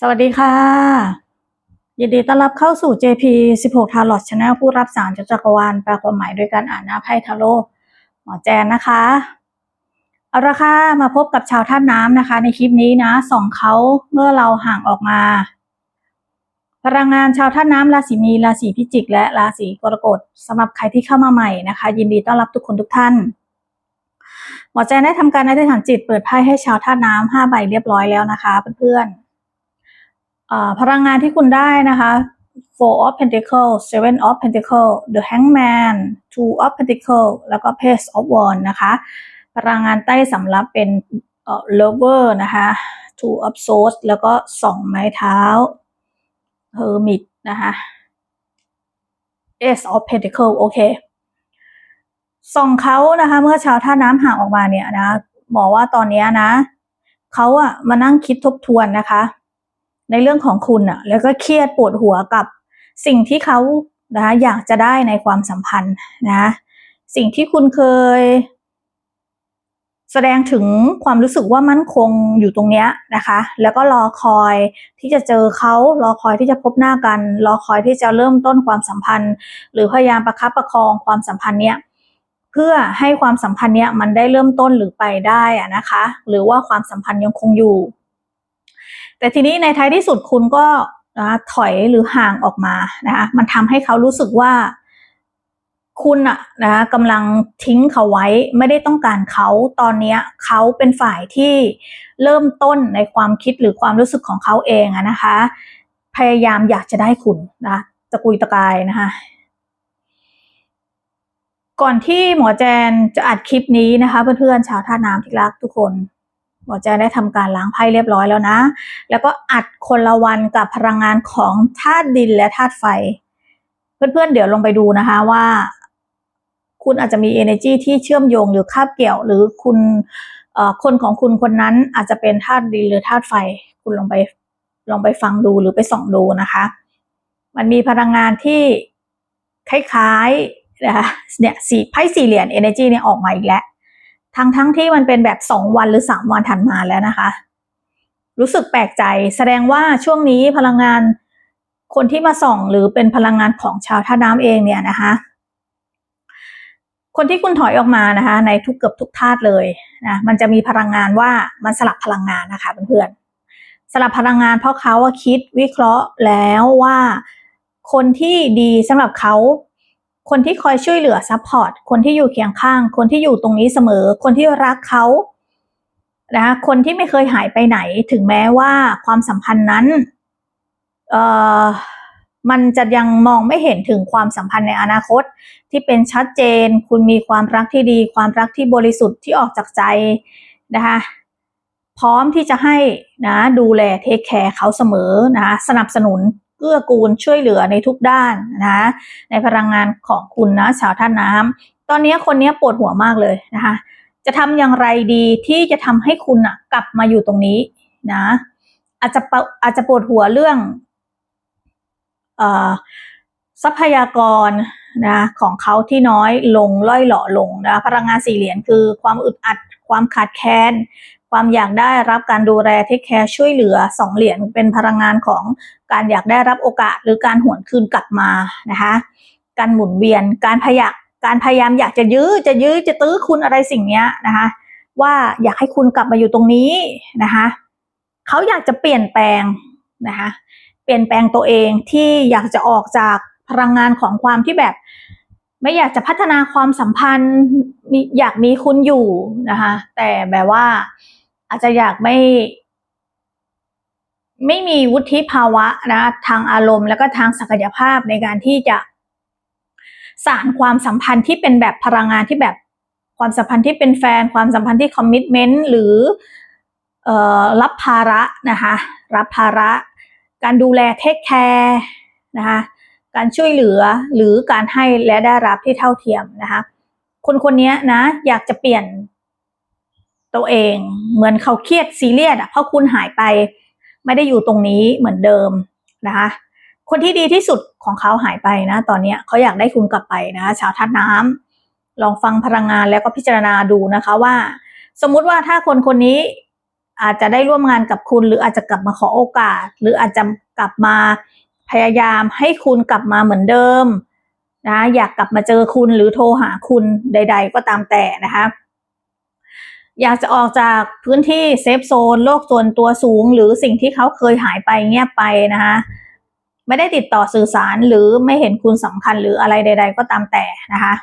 สวัสดีค่ะ ยินดีต้อนรับเข้าสู่ JP 16 Tarot Channel ผู้รับสารจากจักรวาลแปลความหมายโดยการอ่านหน้าไพ่ทาโร่หมอแจนนะคะ เอาละค่ะมาพบกับชาวท่าตุน้ำนะคะ ในคลิปนี้นะส่องเขาเมื่อเราห่างออกมา พลังงานชาวท่าตุน้ำราศีมีราศีพิจิก และราศีกรกฎสำหรับใครที่เข้ามาใหม่นะคะ ยินดีต้อนรับทุกคนทุกท่านหมอแจนได้ทำการอธิษฐานจิตเปิดไพ่ให้ชาวท่าตุน้ำห้าใบเรียบร้อยแล้วนะคะเพื่อนๆ พลังงานที่คุณได้นะคะ Four of Pentacles Seven of Pentacles The Hangman Two of Pentacles แล้วก็ Page of Wands นะคะ พลังงานใต้สำรับเป็น Lover นะคะ Two of Swords แล้วก็สองไม้เท้า Hermit นะคะ Ace of Pentacles โอเคส่องเขานะคะ เมื่อชาวท่าน้ำห่างออกมาเนี่ยนะหมอว่าตอนนี้นะเขาอะมานั่งคิดทบทวนนะคะ ในเรื่องของคุณอะแล้วก็เครียดปวดหัวกับสิ่งที่เขานะอยากจะได้ในความสัมพันธ์นะสิ่งที่คุณเคย แสดงถึงความรู้สึกว่ามั่นคงอยู่ตรงเนี้ยนะคะ แล้วก็รอคอยที่จะเจอเขารอคอยที่จะพบหน้ากัน รอคอยที่จะเริ่มต้นความสัมพันธ์ หรือพยายามประคับประคองความสัมพันธ์เนี้ยเพื่อให้ความสัมพันธ์เนี้ยมันได้เริ่มต้นหรือไปได้อะนะคะ หรือว่าความสัมพันธ์ยังคงอยู่ แต่ทีนี้ในท้ายที่สุดคุณก็นะถอยหรือห่างออกมานะคะมันทำให้เขารู้สึกว่าคุณอะนะคะกำลังทิ้งเขาไว้ไม่ได้ต้องการเขาตอนเนี้ยเขาเป็นฝ่ายที่เริ่มต้นในความคิดหรือความรู้สึกของเขาเองอะนะคะ พยายามอยากจะได้คุณนะตะกุยตะกายนะคะก่อนที่หมอแจนจะอัดคลิปนี้นะคะ เพื่อนๆชาวท่าน้ำที่รักทุกคน หมอแจนได้ทำการล้างไพ่เรียบร้อยแล้วนะ แล้วก็อัดคนละวันกับพลังงานของธาตุดินและธาตุไฟ เพื่อนๆ เดี๋ยวลงไปดูนะคะว่า คุณอาจจะมี energy ที่เชื่อมโยงหรือคาบเกี่ยว หรือคุณคนของคุณคนนั้นอาจจะเป็นธาตุดินหรือธาตุไฟ คุณลองไปลองไปฟังดูหรือไปส่องดูนะคะ มันมีพลังงานที่คล้ายๆนะคะเนี่ยสี่ไพ่สี่เหรียญ energy เนี่ยออกมาอีกแล้ว ทั้งทั้งที่มันเป็นแบบสองวันหรือสามวันถัดมาแล้วนะคะ รู้สึกแปลกใจ แสดงว่าช่วงนี้พลังงานคนที่มาส่องหรือเป็นพลังงานของชาวท่าน้ำเองเนี่ยนะคะ คนที่คุณถอยออกมานะคะ ในทุกเกือบทุกธาตุเลยนะมันจะมีพลังงานว่ามันสลับพลังงานนะคะเพื่อนๆสลับพลังงานเพราะเขาว่าคิดวิเคราะห์แล้วว่า คนที่ดีสำหรับเขา คนที่คอยช่วยเหลือซัพพอร์ตคนที่อยู่เคียงข้าง คนที่อยู่ตรงนี้เสมอ คนที่รักเขานะคนที่ไม่เคยหายไปไหนถึงแม้ว่าความสัมพันธ์นั้นเอ่อมันจะยังมองไม่เห็นถึงความสัมพันธ์ในอนาคต ที่เป็นชัดเจน คุณมีความรักที่ดี ความรักที่บริสุทธิ์ที่ออกจากใจนะคะพร้อมที่จะให้นะดูแลเทคแคร์เขาเสมอนะสนับสนุน เกื้อกูลช่วยเหลือในทุกด้านนะในพลังงานของคุณนะชาวท่าน้ำตอนนี้คนนี้ปวดหัวมากเลยนะคะจะทำอย่างไรดีที่จะทำให้คุณอะกลับมาอยู่ตรงนี้นะอาจจะปะอาจจะปวดหัวเรื่องทรัพยากรนะของเขาที่น้อยลงล่อยหล่อลงนะพลังงานสี่เหรียญคือความอึดอัดความขาดแคลนความอยากได้รับการดูแลเทคแคร์ช่วยเหลือสองเหรียญเป็นพลังงานของ การอยากได้รับโอกาสหรือการหวนคืนกลับมานะคะการหมุนเวียนการพยายการพยายามอยากจะยื้อจะยื้อจะตื้อคุณอะไรสิ่งเนี้ยนะคะว่าอยากให้คุณกลับมาอยู่ตรงนี้นะคะเขาอยากจะเปลี่ยนแปลงนะคะเปลี่ยนแปลงตัวเองที่อยากจะออกจากพลังงานของความที่แบบ ไม่อยากจะพัฒนาความสัมพันธ์อยากมีคุณอยู่นะคะแต่แบบว่าอาจจะอยากไม่ ไม่มีวุฒิภาวะนะทางอารมณ์ แล้วก็ทางศักยภาพในการที่จะสารความสัมพันธ์ที่เป็นแบบพลังงานที่แบบความสัมพันธ์ที่เป็นแฟน ความสัมพันธ์ที่คอมมิชเมนต์หรือเอ่อรับภาระนะคะรับภาระ การดูแลเทคแคร์นะคะการช่วยเหลือหรือการให้และได้รับที่เท่าเทียมนะคะคนคนนี้นะ อยากจะเปลี่ยนตัวเอง เหมือนเขาเครียดซีเรียสอะเพราะคุณหายไป ไม่ได้อยู่ตรงนี้เหมือนเดิมนะคะคนที่ดีที่สุดของเขาหายไปนะ ตอนเนี้ยเขาอยากได้คุณกลับไปนะชาวทัดน้ำลองฟังพลังงานแล้วก็พิจารณาดูนะคะว่า สมมุติว่าถ้าคนคนนี้อาจจะได้ร่วมงานกับคุณ หรืออาจจะกลับมาขอโอกาส หรืออาจจะกลับมาพยายามให้คุณกลับมาเหมือนเดิมนะอยากกลับมาเจอคุณหรือโทรหาคุณใด ๆ ก็ตามแต่นะคะ อยากจะออกจากพื้นที่เซฟโซนโลกส่วนตัวสูง หรือสิ่งที่เขาเคยหายไปเงียบไปนะคะไม่ได้ติดต่อสื่อสารหรือไม่เห็นคุณสำคัญหรืออะไรใด ๆ ก็ตามแต่นะคะ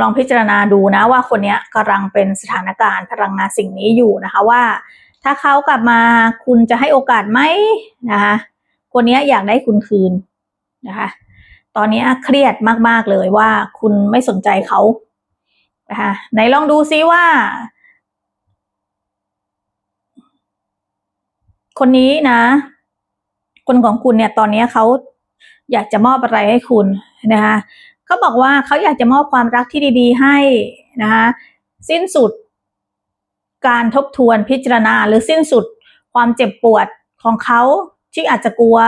ลองพิจารณาดูนะว่าคนนี้กำลังเป็นสถานการณ์พลังงานสิ่งนี้อยู่นะคะว่า ถ้าเขากลับมาคุณจะให้โอกาสไหมนะคะคนนี้อยากได้คุณคืนนะคะ ตอนนี้เครียดมากๆเลยว่าคุณไม่สนใจเขา นะคะไหนลองดูซิว่า คนนี้นะ คนของคุณเนี่ยตอนนี้เขาอยากจะมอบอะไรให้คุณนะคะเขาบอกว่าเขาอยากจะมอบความรักที่ดี ๆ ให้นะคะสิ้นสุดการทบทวนพิจารณา หรือสิ้นสุดความเจ็บปวดของเขาที่อาจจะกลัว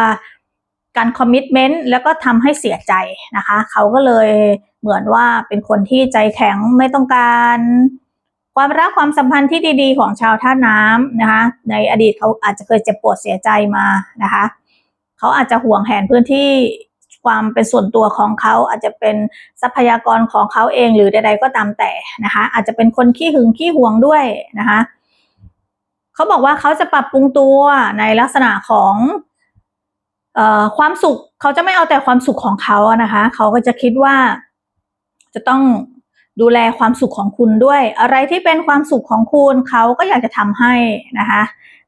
การคอมมิชเมนต์แล้วก็ทำให้เสียใจนะคะ เขาก็เลยเหมือนว่าเป็นคนที่ใจแข็งไม่ต้องการ ความรักความสัมพันธ์ที่ดีๆ ของชาวท่าน้ำนะคะ ในอดีตเขาอาจจะเคยเจ็บปวดเสียใจมานะคะ เขาอาจจะห่วงแหนพื้นที่ความเป็นส่วนตัวของเขาอาจจะเป็นทรัพยากรของเขาเองหรือใด ๆ ก็ตามแต่นะคะ อาจจะเป็นคนขี้หึงขี้ห่วงด้วยนะคะ เขาบอกว่าเขาจะปรับปรุงตัวในลักษณะของ ความสุขเขาจะไม่เอาแต่ความสุขของเขาอะนะคะ เขาก็จะคิดว่า จะต้องดูแลความสุขของคุณด้วย อะไรที่เป็นความสุขของคุณเขาก็อยากจะทำให้นะคะ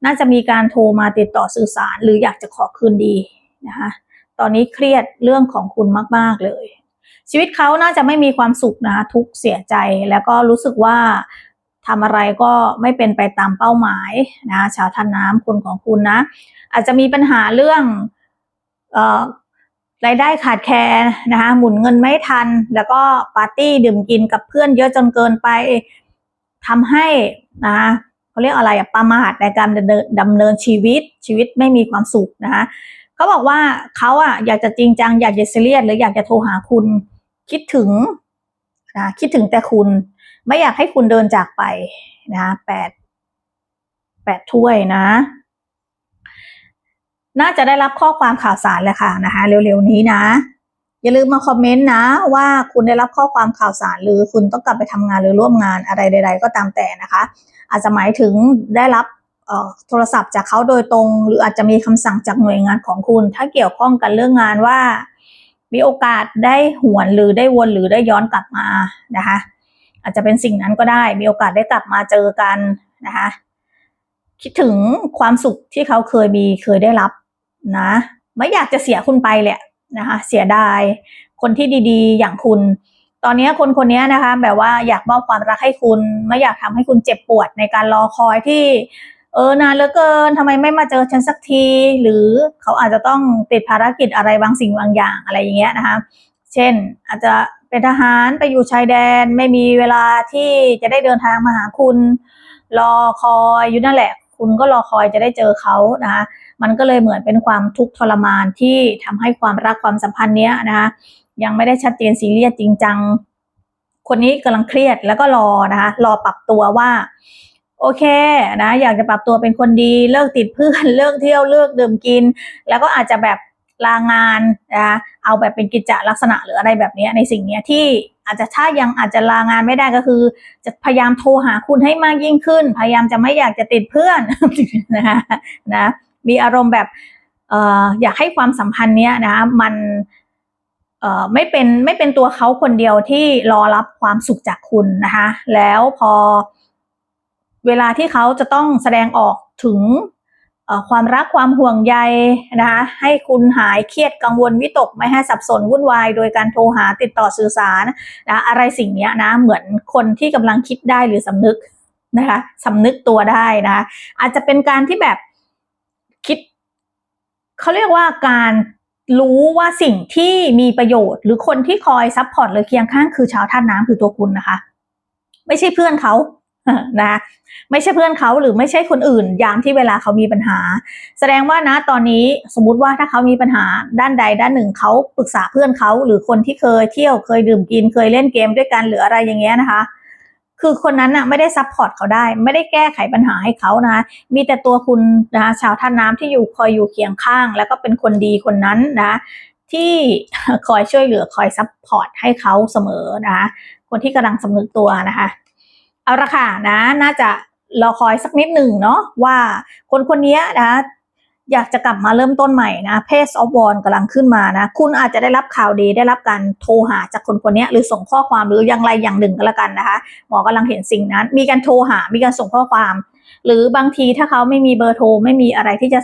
น่าจะมีการโทรมาติดต่อสื่อสาร หรืออยากจะขอคืนดีนะคะ ตอนนี้เครียดเรื่องของคุณมาก ๆ เลย ชีวิตเขาน่าจะไม่มีความสุขนะคะทุกเสียใจแล้วก็รู้สึกว่าทำอะไรก็ไม่เป็นไปตามเป้าหมายนะชาวท่านน้ำคนของคุณนะ อาจจะมีปัญหาเรื่อง รายได้ขาดแคลนนะคะหมุนเงินไม่ทัน แล้วก็ปาร์ตี้ดื่มกินกับเพื่อนเยอะจนเกินไปทำให้นะเขาเรียกอะไรอะประมาทในการดำเนินดำเนินชีวิตชีวิตไม่มีความสุขนะคะเขาบอกว่าเขาอะอยากจะจริงจังอยากจะซีเรียสหรืออยากจะโทรหาคุณคิดถึงนะคิดถึงแต่คุณไม่อยากให้คุณเดินจากไปนะแปดแปดถ้วยนะ น่าจะได้รับข้อความข่าวสารแหละค่ะนะคะ เร็วๆนี้นะ อย่าลืมมาคอมเมนต์นะ ว่าคุณได้รับข้อความข่าวสาร หรือคุณต้องกลับไปทำงานหรือร่วมงานอะไรใด ๆ ก็ตามแต่นะคะ อาจจะหมายถึงได้รับโทรศัพท์จากเขาโดยตรง หรืออาจจะมีคำสั่งจากหน่วยงานของคุณ ถ้าเกี่ยวข้องกันเรื่องงานว่า มีโอกาสได้หวนหรือได้วนหรือได้ย้อนกลับมานะคะ อาจจะเป็นสิ่งนั้นก็ได้ มีโอกาสได้กลับมาเจอกันนะคะ คิดถึงความสุขที่เขาเคยมีเคยได้รับ นะ ไม่อยากจะเสียคุณไปแหละนะคะเสียดายคนที่ดีๆ อย่างคุณ ตอนนี้คนคนนี้นะคะแบบว่าอยากมอบความรักให้คุณ ไม่อยากทำให้คุณเจ็บปวดในการรอคอยที่เออนานเหลือเกินทำไมไม่มาเจอฉันสักที หรือเขาอาจจะต้องติดภารกิจอะไรบางสิ่งบางอย่างอะไรอย่างเงี้ยนะคะ เช่นอาจจะเป็นทหารไปอยู่ชายแดน ไม่มีเวลาที่จะได้เดินทางมาหาคุณ รอคอยอยู่นั่นแหละ คุณก็รอคอยจะได้เจอเขานะคะมันก็เลยเหมือนเป็นความทุกข์ทรมานที่ทำให้ความรักความสัมพันธ์เนี้ยนะคะยังไม่ได้ชัดเจนซีเรียสจริงจัง คนนี้กำลังเครียดแล้วก็รอนะคะรอปรับตัวว่า โอเคนะอยากจะปรับตัวเป็นคนดีเลิกติดเพื่อนเลิกเที่ยวเลิกดื่มกิน แล้วก็อาจจะแบบลางานนะคะเอาแบบเป็นกิจจลักษณะหรืออะไรแบบนี้ในสิ่งนี้ที่ อาจจะถ้ายังอาจจะลางานไม่ได้ก็คือ จะพยายามโทรหาคุณให้มากยิ่งขึ้น พยายามจะไม่อยากจะติดเพื่อนนะนะมีอารมณ์แบบเอ่ออยากให้ความสัมพันธ์เนี้ยนะมันเอ่อไม่เป็นไม่เป็นตัวเขาคนเดียวที่รอรับความสุขจากคุณนะคะ แล้วพอเวลาที่เขาจะต้องแสดงออกถึง ความรักความห่วงใยนะคะให้คุณหายเครียดกังวลวิตกไม่ให้สับสนวุ่นวาย โดยการโทรหาติดต่อสื่อสารนะอะไรสิ่งนี้นะเหมือนคนที่กำลังคิดได้หรือสำนึกนะคะสำนึกตัวได้นะอาจจะเป็นการที่แบบคิดเขาเรียกว่าการรู้ว่าสิ่งที่มีประโยชน์ หรือคนที่คอยซัพพอร์ตหรือเคียงข้างคือชาวท่าน้ำคือตัวคุณนะคะ ไม่ใช่เพื่อนเขา นะไม่ใช่เพื่อนเขาหรือไม่ใช่คนอื่น ยามที่เวลาเขามีปัญหา แสดงว่านะตอนนี้สมมุติว่าถ้าเขามีปัญหาด้านใดด้านหนึ่งเขาปรึกษาเพื่อนเขาหรือคนที่เคยเที่ยวเคยดื่มกินเคยเล่นเกมด้วยกันหรืออะไรอย่างเงี้ยนะคะ คือคนนั้นน่ะไม่ได้ซัพพอร์ตเขาได้ ไม่ได้แก้ไขปัญหาให้เขานะคะมีแต่ตัวคุณนะคะชาวท่าน้ำที่อยู่คอยอยู่เคียงข้าง แล้วก็เป็นคนดีคนนั้นนะที่คอยช่วยเหลือคอยซัพพอร์ตให้เขาเสมอนะคะคนที่กำลังสำนึกตัวนะคะ เอาละค่ะนะ น่าจะรอคอยสักนิดหนึ่งเนาะว่าคนคนนี้นะอยากจะกลับมาเริ่มต้นใหม่นะเพศออฟวอนกำลังขึ้นมานะคุณอาจจะได้รับข่าวดีได้รับการโทรหาจากคนคนนี้หรือส่งข้อความหรืออย่างไรอย่างหนึ่งก็แล้วกันนะคะหมอกำลังเห็นสิ่งนั้น มีการโทรหา มีการส่งข้อความ หรือบางทีถ้าเขาไม่มีเบอร์โทรไม่มีอะไรที่จะ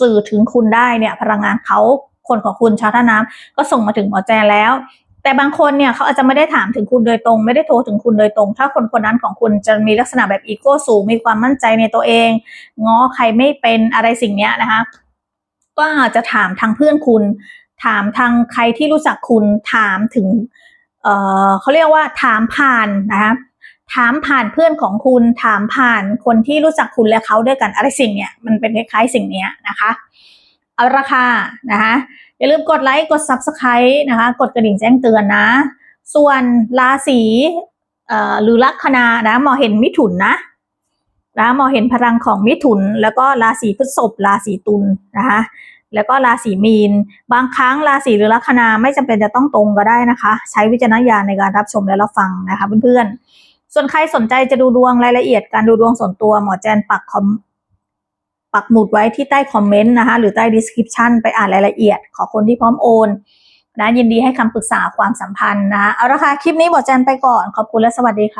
สื่อถึงคุณได้เนี่ยพลังงานเขาคนของคุณชาวท่าน้ำก็ส่งมาถึงหมอแจนแล้ว แต่บางคนเนี่ยเขาอาจจะไม่ได้ถามถึงคุณโดยตรง ไม่ได้โทรถึงคุณโดยตรง ถ้าคนคนนั้นของคุณจะมีลักษณะแบบอีโก้สูงมีความมั่นใจในตัวเอง ง้อใครไม่เป็นอะไรสิ่งเนี้ยนะคะก็อาจจะถามทางเพื่อนคุณ ถามทางใครที่รู้จักคุณถามถึงเอ่อเขาเรียกว่าถามผ่านนะคะถามผ่านเพื่อนของคุณถามผ่านคนที่รู้จักคุณและเขาด้วยกันอะไรสิ่งเนี้ยมันเป็นคล้ายๆสิ่งเนี้ยนะคะ เอาราคานะคะอย่าลืมกดไลค์กด Subscribe นะคะกดกระดิ่งแจ้งเตือนนะ ส่วนราศีหรือลัคนานะหมอเห็นมิถุนนะนะหมอเห็นพลังของมิถุน แล้วก็ราศีพฤษภราศีตุลนะคะแล้วก็ราศีมีน บางครั้งราศีหรือลัคนาไม่จำเป็นจะต้องตรงก็ได้นะคะ ใช้วิจารณญาณในการรับชมและรับฟังนะคะเพื่อนๆส่วนใครสนใจจะดูดวงรายละเอียดการดูดวงส่วนตัวหมอแจนปักคอม ปักหมุดไว้ที่ใต้คอมเมนต์นะคะหรือใต้ดีสคริปชันไปอ่านรายละเอียด ขอคนที่พร้อมโอนนะยินดีให้คำปรึกษาความสัมพันธ์นะคะเอาละค่ะ คลิปนี้หมอแจนไปก่อนขอบคุณและสวัสดีค่ะ